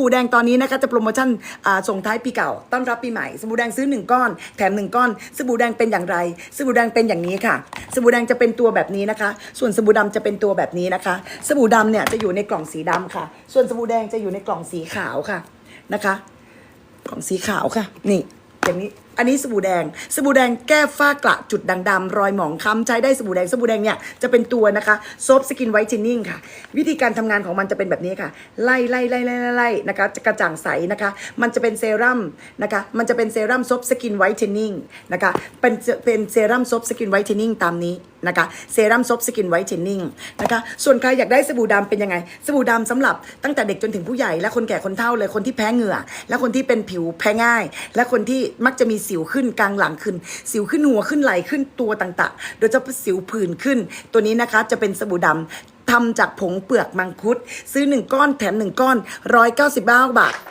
บู่แดงตอนนี้นะคะจะโปรโมชั่นส่งท้ายปีเก่า ต้อนรับปีใหม่ สบู่แดงซื้อ 1 ก้อน แถม 1 ก้อน สบู่แดงเป็นอย่างไร สบู่แดงเป็นอย่างนี้ค่ะ สบู่แดงจะเป็นตัวแบบนี้นะคะ ส่วนสบู่ดำจะเป็นตัวแบบนี้นะคะ สบู่ดำเนี่ยจะอยู่ในกล่องสีดำค่ะ ส่วนสบู่แดงจะอยู่ในกล่องสีขาวค่ะนะคะ กล่องสีขาวค่ะ นี่อย่างนี้ อันนี้สบู่แดง สบู่แดงแก้ฝ้ากระจุดด่างดำรอยหมองคล้ำใช้ได้สบู่แดง สบู่แดงเนี่ยจะเป็นตัวนะคะซอฟสกินไวท์เชนนิ่งค่ะ วิธีการทำงานของมันจะเป็นแบบนี้ค่ะ ไล่ไล่ไล่ไล่ไล่ไล่นะคะจะกระจ่างใสนะคะ มันจะเป็นเซรั่มนะคะ มันจะเป็นเซรั่มซอฟสกินไวท์เชนนิ่งนะคะ เป็นเป็นเซรั่มซอฟสกินไวท์เชนนิ่งตามนี้ นะคะเซรั่มซอฟสกินไวท์เทนนิ่งนะคะส่วนใครอยากได้สบู่ดำเป็นยังไง สบู่ดำสำหรับตั้งแต่เด็กจนถึงผู้ใหญ่ และคนแก่คนเฒ่าเลยคนที่แพ้เหงื่อ และคนที่เป็นผิวแพ้ง่าย และคนที่มักจะมีสิวขึ้นกลางหลังขึ้น สิวขึ้นหัวขึ้นไหล่ขึ้นตัวต่างๆ โดยเฉพาะสิวผื่นขึ้น ตัวนี้นะคะจะเป็นสบู่ดำทำจากผงเปลือกมังคุด ซื้อ 1 ก้อนแถม 1 ก้อน 199 บาท